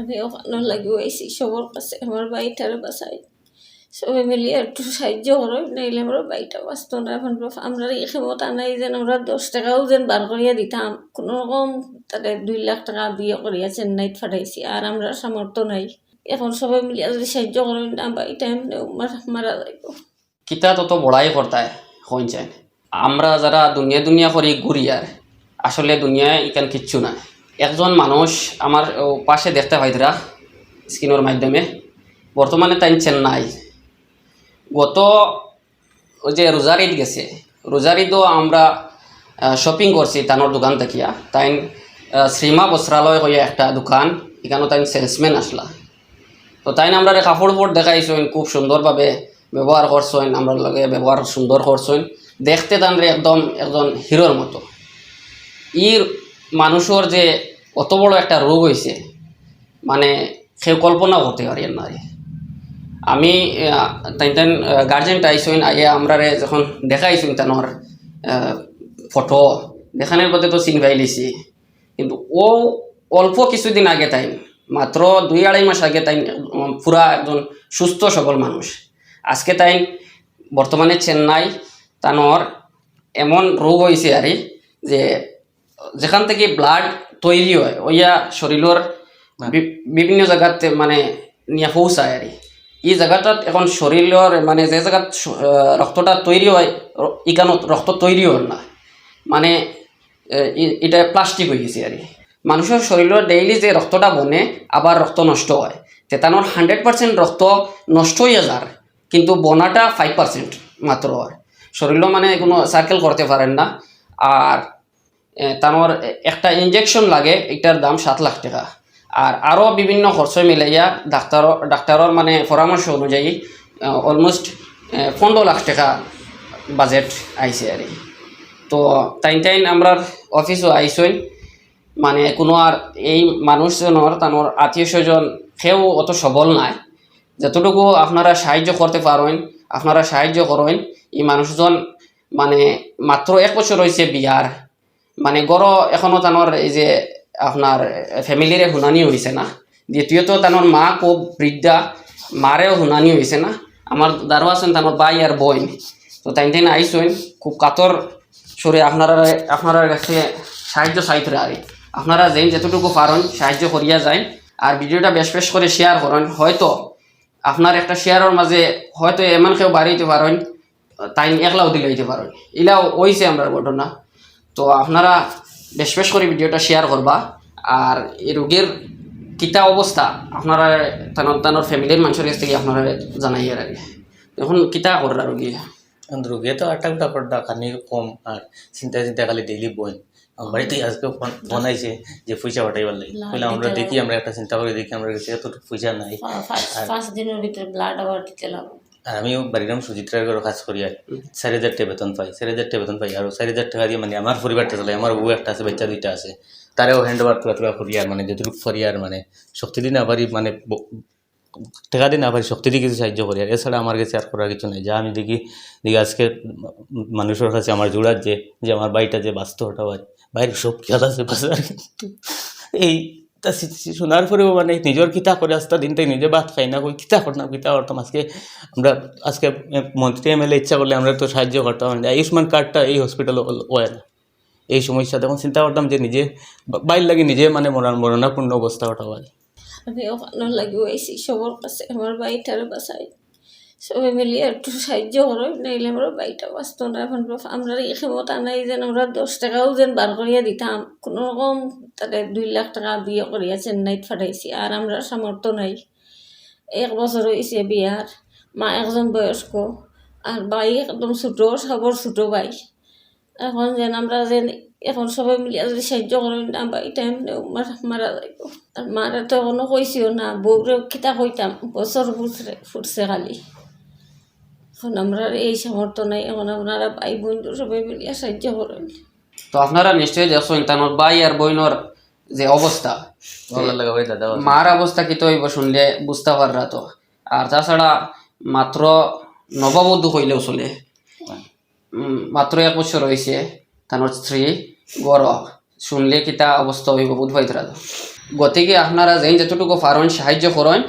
আমি ওখানে লাগিয়ে আইসি সবার কাছে আমার বাড়িটারে বাঁচাই সবাই মিলিয়ে একটু সাহায্য করো, নাইলে আমার বাড়িটা বাঁচতো না। এখন আমরা এই ক্ষমতা নাই যেন আমরা দশ টাকাও যেন বার করিয়া দিতাম। কোনো রকম তাদের দুই লাখ টাকা বিয়ে করিয়া চেন্নাইত ফাটাইছি, আর আমরা সামর্থ্য নাই। এখন সবাই মিলিয়ে যদি সাহায্য করেন, না বাড়িটা এমনি মারা- যাইব। কিতা তত বড়াই করতায় হইছেন আমরা যারা দুনিয়া দুনিয়া করি, ঘুরি আর। আসলে দুনিয়ায় ইকান কিচ্ছু নাই। একজন মানুষ আমার পাশে দেখতে পাইতরা স্ক্রিনের মাধ্যমে। বর্তমানে তাই চেন্নাই। গত ওই যে রোজারিদ গেছে রোজারিদও আমরা শপিং করছি তানোর দোকান থাকিয়া। তাই শ্রীমা বস্ত্রালয় হইয়া একটা দোকান, এখানেও তাই সেলসম্যান আসলা। তো তাই আমরা কাপড় উপর দেখাইছেন খুব সুন্দরভাবে ব্যবহার করছেন আমরা লগে ব্যবহার সুন্দর করছেন দেখতে তানরে একদম একজন হিরোর মতো। ইর মানুষের যে অত বড় একটা রোগ হয়েছে মানে সে কল্পনা করতে পারি না আমি তাই তাই গার্জেনটা আইসইন, আগে আমরা যখন দেখাইছুন তানোর ফটো দেখানোর পথে তো চিন পাই লিছি। কিন্তু ও অল্প কিছুদিন আগে তাই, মাত্র দুই আড়াই মাস আগে তাই পুরা একজন সুস্থ সবল মানুষ। আজকে তাই বর্তমানে চেন্নাই তানোর এমন রোগ হয়েছে আর যে যেখান থেকে ব্লাড তৈরি হয় ওইয়া শরীরের বিভিন্ন জায়গাতে মানে নিয়ে পৌঁছায় আর এই জায়গাটাত এখন শরীরের মানে যে জায়গাত রক্তটা তৈরি হয় ইকানত রক্ত তৈরি হয় না। মানে এটা প্লাস্টিক হয়ে গেছে আর। মানুষের শরীরের ডেইলি যে রক্তটা বনে আবার রক্ত নষ্ট হয়। তেতানোর হান্ড্রেড পার্সেন্ট রক্ত নষ্ট হয়ে যার কিন্তু বনাটা ফাইভ পার্সেন্ট মাত্র হয়। শরীরও মানে কোনো সার্কেল করতে পারেন না। আর তানোর একটা ইঞ্জেকশন লাগে, এটার দাম সাত লাখ টাকা। আর আরও বিভিন্ন খরচ মিলাইয়া ডাক্তার ডাক্তারের মানে পরামর্শ অনুযায়ী অলমোস্ট পনেরো লাখ টাকা বাজেট আইছে আর। তো তাইন তাইন আমরা অফিসও আইসইন মানে কোনো আর এই মানুষজনের তানোর আত্মীয় স্বজন সেও অত সবল নাই। যতটুকু আপনারা সাহায্য করতে পারেন, আপনারা সাহায্য করেন, এই মানুষজন মানে মাত্র এক বছর হয়েছে বিয়ার মানে গড় এখনও তানোর এই যে আপনার ফ্যামিলিরে শুনানি হয়েছে না। দ্বিতীয়ত তানোর মা খুব বৃদ্ধা মারেও শুনানি হয়েছে না। আমার দারো আছেন তানোর বাই আর বইন। তো তাই তাই আইসইন খুব কাতর সরে আপনারা আপনারা কাছে সাহায্য চাইতে আর আপনারা যেন যতটুকু পারেন সাহায্য করিয়া যায়। আর ভিডিওটা বেশ বেশ করে শেয়ার করেন হয়তো আপনার একটা শেয়ারের মাঝে হয়তো এমন কেউ বাড়িতে পারেন তাই একলাও দিলাইতে পারেন এলাও ওইছে আমরা ঘটনা। তো আপনারা বেশ বেশ করে ভিডিওটা শেয়ার করবা। আর এই রোগীর কিতা অবস্থা আপনারা তানোর তানোর ফ্যামিলির মানুষের কাছ থেকে আপনারা জানাই আর আগে। এখন কিতা কররা রোগী? রোগে তো আটটা উটা করডা খানি কম আর চিন্তা চিন্তা খালি ডেইলি বইন। আমার বাড়িতে আজকে ফোন ফোন আইছে যে পয়সা পাঠাইবার লাগে। বলে আমরা দেখি আমরা একটা চিন্তা করে দেখি আমরা কাছে এত পয়সা নাই। পাঁচ দিনের ভিতরে ব্লাড আবার দিতে লাগবে। আর আমিও বাড়ির সুচিত্রার ঘরে কাজ করি আর চারি হাজার টাকা বেতন পাই, চারি হাজার টাকা বেতন পাই। আর চারি হাজার টাকা দিয়ে মানে আমার পরিবারটা চলে আমার বউ একটা আছে, বাচ্চা দুইটা আছে। তারেও হ্যান্ড ওভার তুলা তুলা করি আর মানে যতটুকু করি আর মানে শক্তি দিন আবারই মানে টাকা দিন আবার শক্তি দিয়ে কিছু সাহায্য করি। আর এছাড়া আমার কাছে আর করার কিছু নেই। যা আমি দেখি দেখি আজকে মানুষের কাছে আমার জোড়ার যে যে আমার বাড়িটা যে বাস্তব ওটা হয় বাইরে সব খেয়াল আছে বাজার। এই তা শোনার পরেও মানে নিজের কিতা করে আসতা দিনটাই নিজে ভাত খাই না কই কিতা করতাম কিতা করতাম আজকে আমরা আজকে মন্ত্রী এমএলএ ইচ্ছা করলে আমরা তো সাহায্য করতাম মানে আয়ুষ্মান কার্ডটা এই হসপিটালে হয় না। এই সমস্যা তখন চিন্তা করতাম যে নিজে বাইর লাগে নিজে মানে মরণ মরণাপূর্ণ অবস্থা ওটা হয় আমি ওখানে সবার কাছে আমার বাঁচাই সবাই মিলিয়ে একটু সাহায্য করো, নাইলে আমার বাড়িটা বাঁচতো না। এখন আমরা এই ক্ষমতা নাই যেন আমরা দশ টাকাও যেন বার করিয়া দিতাম। কোনো রকম তাদের দুই লাখ টাকা বিয়ে করিয়া চেন্নাইত ফাটাইছি, আর আমরা সামর্থ্য নাই। এক বছর হয়েছে বিয়ার মা একজন বয়স্ক আর বাই একদম ছোটো সবর ছোটো বাই। এখন যেন আমরা যেন, এখন সবাই মিলিয়ে যদি সাহায্য করেন না বাড়িটা এমনি মারা যাইব আর মারা তো এখনও কইছিও না বউরে কিতা কইতাম বছর ফুটছে ফুটছে খালি। এখন আমরা এই সামর্থ্য নাই এখন আপনারা ভাই বন্ধু সবাই মিলিয়ে সাহায্য করেন। তো আপনারা নিশ্চয়ই দেখছেন তানোর বাই আর বইনর যে অবস্থা ভালো লাগা ভাই দাদা মার অবস্থা কি তো হইব শুনলে বুঝতে পাররা তো। আর তাছাড়া মাত্র নববধূ হইলেও চলে। উম, মাত্র এক বছর হয়েছে তানোর স্ত্রী গড় শুনলে কিতা অবস্থা হইব বুধ পাইতরা তো। গতিকে আপনারা যেন যতটুকু পারেন সাহায্য করেন